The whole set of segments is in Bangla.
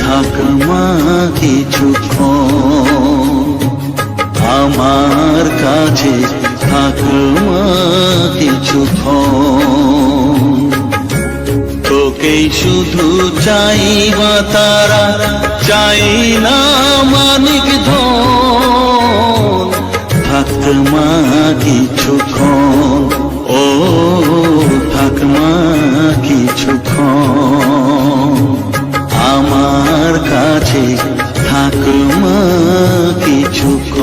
থাক মা কিছুক্ষণ আমার কাছে থাক মা কিছুক্ষণ তোকেই শুধু চাই মা তারা, চাই না মানিক ধন।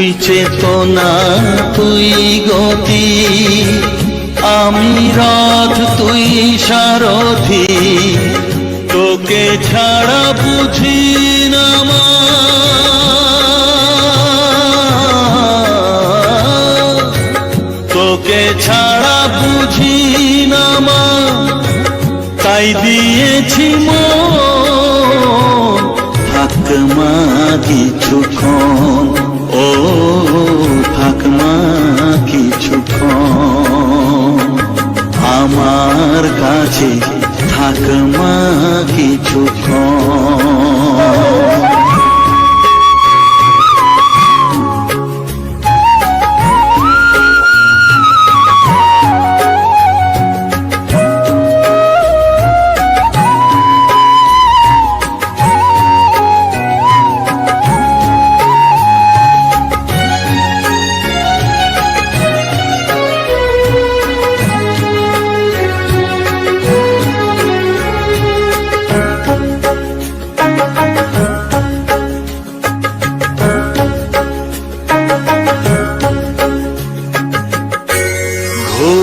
তুই চেতনা, তুই গতি। আমি রথ তুই সারথি। তোকে ছাড়া বুঝি না তোকে ছাড়া বুঝি না তাই দিয়েছি মন। থাক কিছুক্ষণ ও থাকমা কিছু আমার কাছে থাক